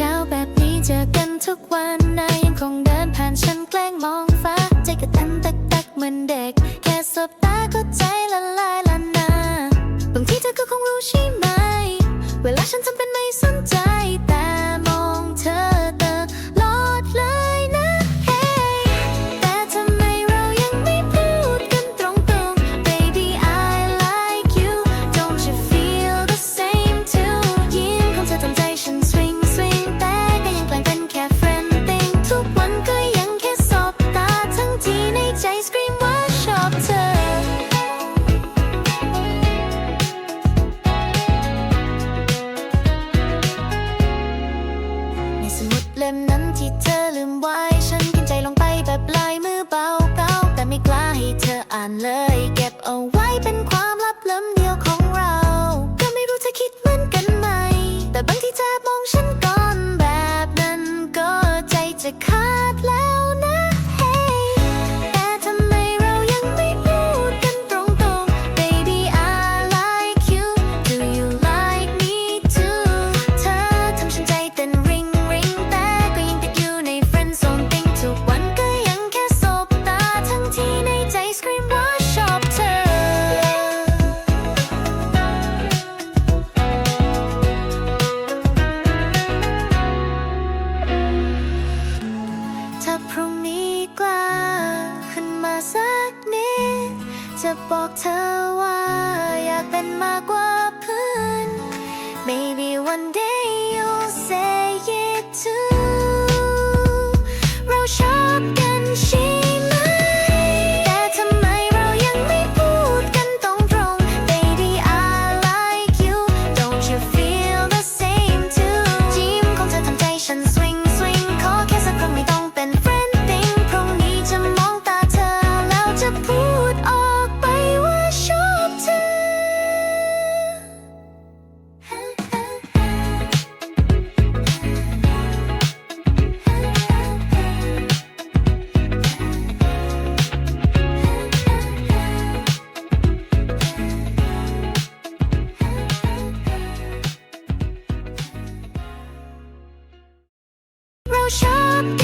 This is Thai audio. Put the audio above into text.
เช้าแบบนี้เจอกันทุกวันนายยังคงเดินผ่านฉันแกล้งมองฟ้า ใจกระตันตักตักเหมือนเด็ก แค่สบตาก็ใจละลายละนาบางทีเธอก็คงรู้ใช่ไหม เวลาฉันทำเป็น ใจ scream ว่าชอบเธอ ในสมุดเล่มนั้นที่เธอลืมไว้ ฉันเขียนใจลงไปแบบลายมือเบาๆแต่ไม่กล้าให้เธออ่านเลย กนี้ จะบอกเธอว่าอยากเป็นมากกว่าเพื่อน Maybe one day you'll say it too เราชอบกันใช่ shop.